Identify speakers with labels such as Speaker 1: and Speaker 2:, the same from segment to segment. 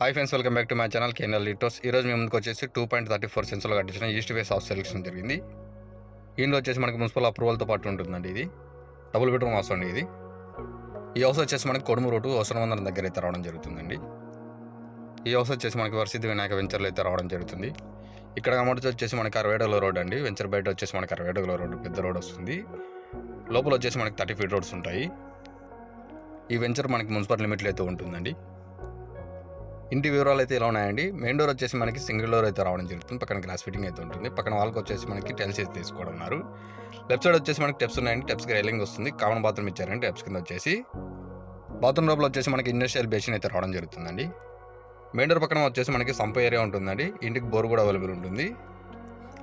Speaker 1: Hi friends welcome back to my channel కేనల్ లిటోస్ ఈ రోజు మీ ముందుకు వచ్చేసి టూ పాయింట్ థర్టీ ఫోర్ సెన్స్లో కట్టించిన ఈస్ట్ వేస్ హౌస్ సెలెక్షన్ జరిగింది ఇందులో వచ్చేసి మనకి మున్సిపల్ అప్రూవల్తో పాటు ఉంటుందండి ఇది. డబుల్ బెడ్రూమ్ హౌస్ అండి ఇది. ఈ హౌస్ వచ్చేసి మనకి కొడుము రోడ్డు అవసరమందరం దగ్గర అయితే రావడం జరుగుతుందండి. ఈ హౌస్ వచ్చేసి మనకి వరసిద్ధి వినాయక వెంచర్లో అయితే రావడం జరుగుతుంది. ఇక్కడ అమౌంట్ వచ్చేసి మనకి అరవేడలో రోడ్ అండి. వెంచర్ బయట వచ్చేసి మనకి అరవేడలో రోడ్డు పెద్ద రోడ్ వస్తుంది. లోపల వచ్చేసి మనకి థర్టీ ఫీట్ రోడ్స్ ఉంటాయి. ఈ వెంచర్ మనకి మున్సిపల్ లిమిట్లో అయితే ఉంటుందండి. ఇంటి వివరాలు అయితే ఇలా ఉన్నాయండి. మెయిన్ డోర్ వచ్చేసి మనకి సింగిల్ డోర్ అయితే రావడం జరుగుతుంది. పక్కన గ్లాస్ ఫిట్టింగ్ అయితే ఉంటుంది. పక్కన వాళ్ళకి వచ్చేసి మనకి టెల్స్ అయితే తీసుకోవడం ఉన్నారు. లెఫ్ట్ సైడ్ వచ్చేసి మనకి టెప్స్ ఉన్నాయండి. టెప్స్కి రైలింగ్ వస్తుంది. కామన్ బాత్రూమ్ ఇచ్చారండి టెప్స్ కింద వచ్చేసి. బాత్రూమ్ లోపల వచ్చేసి మనకి ఇండస్ట్రియల్ బేసిన్ అయితే రావడం జరుగుతుందండి. మెయిన్ డోర్ పక్కన వచ్చేసి మనకి సంప ఏరియా ఉంటుందండి. ఇంటికి బోర్ కూడా అవైలబుల్ ఉంటుంది.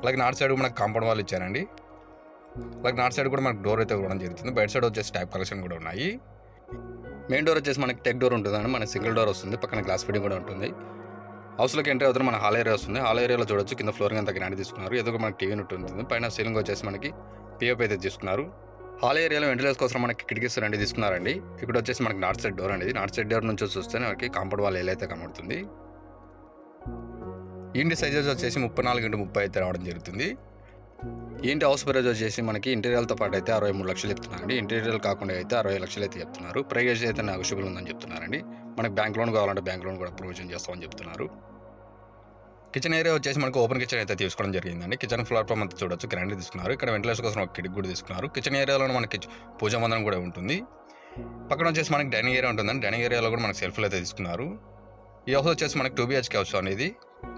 Speaker 1: అలాగే నార్త్ సైడ్ మనకి కాంపౌండ్ వాళ్ళు ఇచ్చారండి. అలాగే నార్త్ సైడ్ కూడా మనకి డోర్ అయితే ఇవ్వడం జరుగుతుంది. బయట సైడ్ వచ్చేసి టైప్ కలెక్షన్ కూడా ఉన్నాయి. మెయిన్ డోర్ వచ్చేసి మనకి టెక్ డోర్ ఉంటుందండి. మన సింగిల్ డోర్ వస్తుంది. పక్కన గ్లాస్ ఫిట్టింగ్ కూడా ఉంటుంది. హౌస్లోకి ఎంట్రీ అవుతుంది మన హాల్ ఏరియా వస్తుంది. హాల్ ఏరియాలో చూడొచ్చు. కింద ఫ్లోరింగ్ అంతా గ్రాండ్ తీసుకున్నారు. ఎదుగు మనకి టీవీ ఉంటుంది. పైన సీలింగ్ వచ్చేసి మనకి పిఓపి అయితే తీసుకున్నారు. హాల్ ఏరియాలో వెంటిలేషన్ కోసం మనకి కిటికీస్ రెండు తీసుకున్నారండి. ఇక్కడ వచ్చేసి మనకి నార్త్ సైడ్ డోర్ అనేది. నార్త్ సైడ్ డోర్ నుంచి చూస్తే మనకి కాంపౌండ్ వాల్ అయితే కనబడుతుంది. ఇంటి సైజెస్ వచ్చేసి ముప్పై నాలుగు ఇంటూ ముప్పై అయితే రావడం జరుగుతుంది. ఏంటి హౌస్ ప్రైజ్ వచ్చేసి మనకి ఇంటీరియల్తో పాటు అయితే అరవై మూడు లక్షలు చెప్తున్నారండి. ఇంటీరియల్ కాకుండా అయితే అరవై లక్షలు అయితే చెప్తున్నారు. ప్రైవేజ్ అయితే నెగోషియబుల్ ఉందని చెప్తున్నారండి. మనకి బ్యాంక్ లోన్ కావాలంటే బ్యాంక్ లోన్ కూడా ప్రొవిజన్ చేస్తామని చెప్తున్నారు. కిచెన్ ఏరియా వచ్చేసి మనకు ఓపెన్ కిచెన్ అయితే తీసుకోవడం జరిగిందండి. కిచెన్ ప్లాట్ఫామ్ అంతా చూడొచ్చు. గ్రాండ్ తీసుకున్నారు. ఇక్కడ వెంటిలేషన్ కోసం ఒక కిటిక్ కూడా తీసుకున్నారు. కిచెన్ ఏరియాలో మనకి పూజ మందిరం కూడా ఉంటుంది. పక్కన వచ్చేసి మనకి డైనింగ్ ఏరియా ఉంటుందండి. డైనింగ్ ఏరియాలో కూడా మనకి సెల్ఫ్లు అయితే తీసుకున్నారు. ఈ హౌస్ వచ్చేసి మనకి టూ బిహెచ్కే హౌస్ అనేది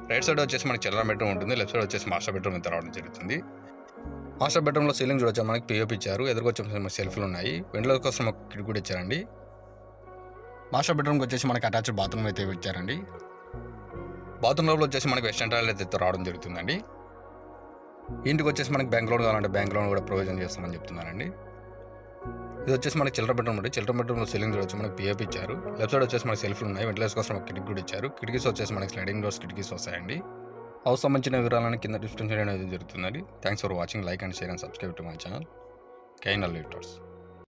Speaker 1: రైట్ సైడ్ వచ్చేసి మనకి చిల్లర బెడ్రూమ్ ఉంటుంది లెఫ్ట్ సైడ్ వచ్చేసి మాస్టర్ బెడ్రూమ్ రావడం జరుగుతుంది. మాస్టర్ బెడ్రూమ్లో సీలింగ్ చూడొచ్చు మనకి పిఓపి ఇచ్చారు. ఎదురుకొచ్చే సెల్ఫ్లు ఉన్నాయి. వెంటిలేషన్ కోసం ఒక కిటిక్ కూడా ఇచ్చారండి. మాస్టర్ బెడ్రూమ్కి వచ్చేసి మనకి అటాచ్డ్ బాత్రూమ్ అయితే ఇచ్చారండి. బాత్రూమ్ లోపల వచ్చేసి మనకి వెస్టర్న్ టాయిలెట్ అయితే రావడం జరుగుతుందండి. ఇంటికి వచ్చేసి మనకి బ్యాంక్ లోన్ కావాలంటే బ్యాంక్ లోన్ కూడా ప్రొవిజన్ చేస్తామని చెప్తున్నారండి. ఇది వచ్చేసి మనకి చిల్లర బెడ్రూమ్ ఉంటుంది చిల్లర బెడ్రూమ్లో సీలింగ్ చూడొచ్చు మనకి పిఎఫ్ ఇచ్చారు. లెఫ్ట్ సైడ్ వచ్చేసి మనకి సెల్ఫ్లు ఉన్నాయి. వెంటిలేషన్ కోసం ఒక కిటికీ కూడా ఇచ్చారు. కిటికీస్ వచ్చేసి మనకి స్లైడింగ్ డోర్స్ కిటికీస్ వస్తాయండి. హౌస్ సంబంధించిన వివరాలను కింద డిస్క్రిప్షన్ అనేది జరుగుతుందండి. Thanks for watching like and share and subscribe to my channel కైనల్ litres